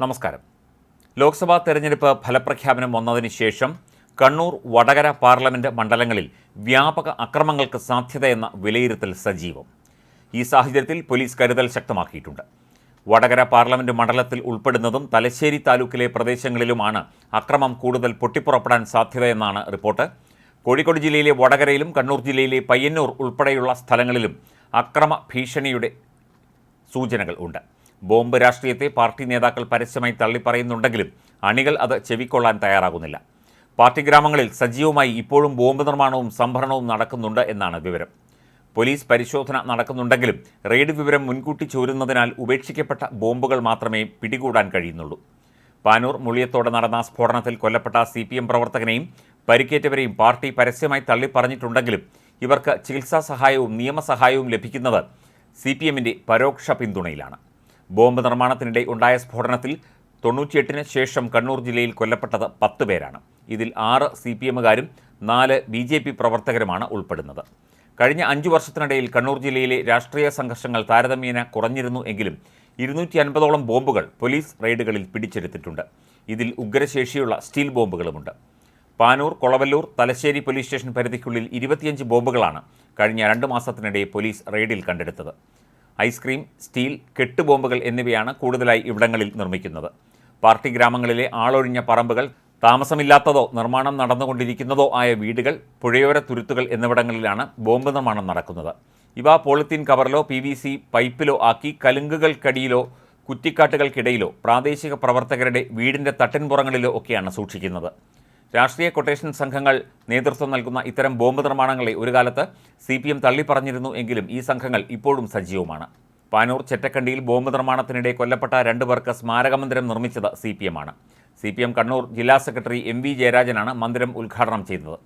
നമസ്കാരം. ലോക്സഭാ തെരഞ്ഞെടുപ്പ് ഫലപ്രഖ്യാപനം വന്നതിന് ശേഷം കണ്ണൂർ വടകര പാർലമെന്റ് മണ്ഡലങ്ങളിൽ വ്യാപക അക്രമങ്ങൾക്ക് സാധ്യതയെന്ന വിലയിരുത്തൽ സജീവം. ഈ സാഹചര്യത്തിൽ പോലീസ് കരുതൽ ശക്തമാക്കിയിട്ടുണ്ട്. വടകര പാർലമെന്റ് മണ്ഡലത്തിൽ ഉൾപ്പെടുന്നതും തലശ്ശേരി താലൂക്കിലെ പ്രദേശങ്ങളിലുമാണ് അക്രമം കൂടുതൽ പൊട്ടിപ്പുറപ്പെടാൻ സാധ്യതയെന്നാണ് റിപ്പോർട്ട്. കോഴിക്കോട് ജില്ലയിലെ വടകരയിലും കണ്ണൂർ ജില്ലയിലെ പയ്യന്നൂർ ഉൾപ്പെടെയുള്ള സ്ഥലങ്ങളിലും അക്രമ ഭീഷണിയുടെ സൂചനകൾ ഉണ്ട്. ബോംബ് രാഷ്ട്രീയത്തെ പാർട്ടി നേതാക്കൾ പരസ്യമായി തള്ളിപ്പറയുന്നുണ്ടെങ്കിലും അണികൾ അത് ചെവിക്കൊള്ളാൻ തയ്യാറാകുന്നില്ല. പാർട്ടി ഗ്രാമങ്ങളിൽ സജീവമായി ഇപ്പോഴും ബോംബ് നിർമ്മാണവും സംഭരണവും നടക്കുന്നുണ്ട് എന്നാണ് വിവരം. പോലീസ് പരിശോധന നടക്കുന്നുണ്ടെങ്കിലും റെയ്ഡ് വിവരം മുൻകൂട്ടി ചോരുന്നതിനാൽ ഉപേക്ഷിക്കപ്പെട്ട ബോംബുകൾ മാത്രമേ പിടികൂടാൻ കഴിയുന്നുള്ളൂ. പാനൂർ മുളിയത്തോടെ നടന്ന സ്ഫോടനത്തിൽ കൊല്ലപ്പെട്ട സി പി എം പ്രവർത്തകനെയും പരിക്കേറ്റവരെയും പാർട്ടി പരസ്യമായി തള്ളിപ്പറഞ്ഞിട്ടുണ്ടെങ്കിലും ഇവർക്ക് ചികിത്സാ സഹായവും നിയമസഹായവും ലഭിക്കുന്നത് സി പി എമ്മിന്റെ പരോക്ഷ പിന്തുണയിലാണ്. ബോംബ് നിർമ്മാണത്തിനിടെ ഉണ്ടായ സ്ഫോടനത്തിൽ തൊണ്ണൂറ്റിയെട്ടിന് ശേഷം കണ്ണൂർ ജില്ലയിൽ കൊല്ലപ്പെട്ടത് പത്ത് പേരാണ്. ഇതിൽ ആറ് സി പി എമ്മുകാരും നാല് ബി ജെ പി പ്രവർത്തകരുമാണ് ഉൾപ്പെടുന്നത്. കഴിഞ്ഞ അഞ്ചു വർഷത്തിനിടയിൽ കണ്ണൂർ ജില്ലയിലെ രാഷ്ട്രീയ സംഘർഷങ്ങൾ താരതമ്യേന കുറഞ്ഞിരുന്നു എങ്കിലും ഇരുന്നൂറ്റി അൻപതോളം ബോംബുകൾ പോലീസ് റെയ്ഡുകളിൽ പിടിച്ചെടുത്തിട്ടുണ്ട്. ഇതിൽ ഉഗ്രശേഷിയുള്ള സ്റ്റീൽ ബോംബുകളുമുണ്ട്. പാനൂർ കൊളവല്ലൂർ തലശ്ശേരി പോലീസ് സ്റ്റേഷൻ പരിധിക്കുള്ളിൽ ഇരുപത്തിയഞ്ച് ബോംബുകളാണ് കഴിഞ്ഞ രണ്ട് മാസത്തിനിടെ പോലീസ് റെയ്ഡിൽ കണ്ടെടുത്തത്. ഐസ്ക്രീം സ്റ്റീൽ കെട്ടുബോംബുകൾ എന്നിവയാണ് കൂടുതലായി ഇവിടങ്ങളിൽ നിർമ്മിക്കുന്നത്. പാർട്ടി ഗ്രാമങ്ങളിലെ ആളൊഴിഞ്ഞ പറമ്പുകൾ താമസമില്ലാത്തതോ നിർമ്മാണം നടന്നുകൊണ്ടിരിക്കുന്നതോ ആയ വീടുകൾ പുഴയോര തുരുത്തുകൾ എന്നിവിടങ്ങളിലാണ് ബോംബ് നിർമ്മാണം നടക്കുന്നത്. ഇവ പോളിത്തീൻ കവറിലോ പി വി സി പൈപ്പിലോ ആക്കി കലുങ്കുകൾക്കടിയിലോ കുറ്റിക്കാട്ടുകൾക്കിടയിലോ പ്രാദേശിക പ്രവർത്തകരുടെ വീടിന്റെ തട്ടിൻപുറങ്ങളിലോ ഒക്കെയാണ് സൂക്ഷിക്കുന്നത്. രാഷ്ട്രീയ കൊട്ടേഷൻ സംഘങ്ങൾ നേതൃത്വം നൽകുന്ന ഇത്തരം ബോംബ് നിർമ്മാണങ്ങളെ ഒരു കാലത്ത് സി പി എം തള്ളിപ്പറഞ്ഞിരുന്നു എങ്കിലും ഈ സംഘങ്ങൾ ഇപ്പോഴും സജീവമാണ്. പാനൂർ ചെറ്റക്കണ്ടിയിൽ ബോംബ് നിർമ്മാണത്തിനിടെ കൊല്ലപ്പെട്ട രണ്ട് പേർക്ക് സ്മാരകമന്ദിരം നിർമ്മിച്ചത് സി പി എമ്മാണ് സി പി എം കണ്ണൂർ ജില്ലാ സെക്രട്ടറി എം വി ജയരാജനാണ് മന്ദിരം ഉദ്ഘാടനം ചെയ്തത്.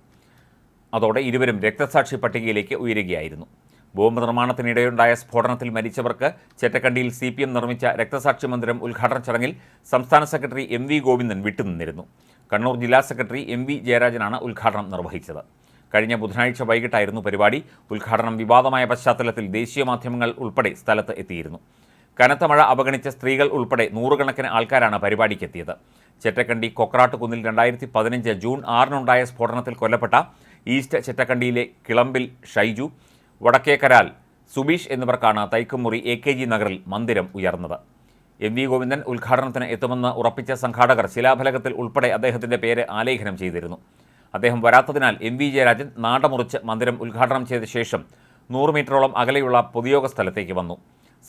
അതോടെ ഇരുവരും രക്തസാക്ഷി പട്ടികയിലേക്ക് ഉയരുകയായിരുന്നു. ബോംബ് നിർമ്മാണത്തിനിടെയുണ്ടായ സ്ഫോടനത്തിൽ മരിച്ചവർക്ക് ചെറ്റക്കണ്ടിയിൽ സി പി എം നിർമ്മിച്ച രക്തസാക്ഷി മന്ദിരം ഉദ്ഘാടന ചടങ്ങിൽ സംസ്ഥാന സെക്രട്ടറി എം വി ഗോവിന്ദൻ വിട്ടുനിന്നിരുന്നു. കണ്ണൂർ ജില്ലാ സെക്രട്ടറി എം വി ജയരാജനാണ് ഉദ്ഘാടനം നിർവഹിച്ചത്. കഴിഞ്ഞ ബുധനാഴ്ച വൈകിട്ടായിരുന്നു പരിപാടി. ഉദ്ഘാടനം വിവാദമായ പശ്ചാത്തലത്തിൽ ദേശീയ മാധ്യമങ്ങൾ ഉൾപ്പെടെ സ്ഥലത്ത് എത്തിയിരുന്നു. കനത്ത മഴ അവഗണിച്ച സ്ത്രീകൾ ഉൾപ്പെടെ നൂറുകണക്കിന് ആൾക്കാരാണ് പരിപാടിക്കെത്തിയത്. ചെറ്റക്കണ്ടി കൊക്രാട്ടുകുന്നിൽ രണ്ടായിരത്തി പതിനഞ്ച് ജൂൺ ആറിനുണ്ടായ സ്ഫോടനത്തിൽ കൊല്ലപ്പെട്ട ഈസ്റ്റ് ചെറ്റക്കണ്ടിയിലെ കിളമ്പിൽ ഷൈജു വടക്കേക്കരാൽ സുബീഷ് എന്നിവർക്കാണ് തൈക്കുമുറി എ കെ ജി നഗറിൽ മന്ദിരം ഉയർന്നത്. എം വി ഗോവിന്ദൻ ഉദ്ഘാടനത്തിന് എത്തുമെന്ന് ഉറപ്പിച്ച സംഘാടകർ ശിലാഫലകത്തിൽ ഉൾപ്പെടെ അദ്ദേഹത്തിന്റെ പേര് ആലേഖനം ചെയ്തിരുന്നു. അദ്ദേഹം വരാത്തതിനാൽ എം വി ജയരാജൻ നാടമുറിച്ച് മന്ദിരം ഉദ്ഘാടനം ചെയ്ത ശേഷം നൂറ് മീറ്ററോളം അകലെയുള്ള പൊതുയോഗ സ്ഥലത്തേക്ക് വന്നു.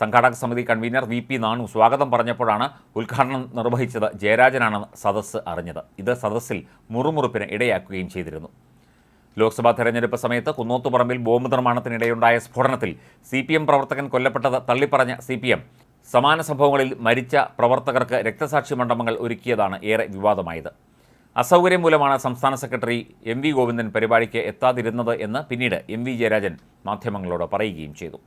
സംഘാടക സമിതി കൺവീനർ വി പി നാണു സ്വാഗതം പറഞ്ഞപ്പോഴാണ് ഉദ്ഘാടനം നിർവഹിച്ചത് ജയരാജനാണെന്ന് സദസ്സ് അറിഞ്ഞത്. ഇത് സദസ്സിൽ മുറുമുറുപ്പിന് ഇടയാക്കുകയും ചെയ്തിരുന്നു. ലോക്സഭാ തെരഞ്ഞെടുപ്പ് സമയത്ത് കുന്നോത്തുപറമ്പിൽ ബോംബ് നിർമ്മാണത്തിനിടെയുണ്ടായ സ്ഫോടനത്തിൽ സി പി എം പ്രവർത്തകൻ കൊല്ലപ്പെട്ടത് തള്ളിപ്പറഞ്ഞ സി പി എം. സമാന സംഭവങ്ങളിൽ മരിച്ച പ്രവർത്തകർക്ക് രക്തസാക്ഷി മണ്ഡപങ്ങൾ ഒരുക്കിയതാണ് ഏറെ വിവാദമായത്. അസൗകര്യം മൂലമാണ് സംസ്ഥാന സെക്രട്ടറി എം വി ഗോവിന്ദൻ പരിപാടിക്ക് എത്താതിരുന്നത് എന്ന് പിന്നീട് എം വി ജയരാജൻ മാധ്യമങ്ങളോട് പറയുകയും ചെയ്തു.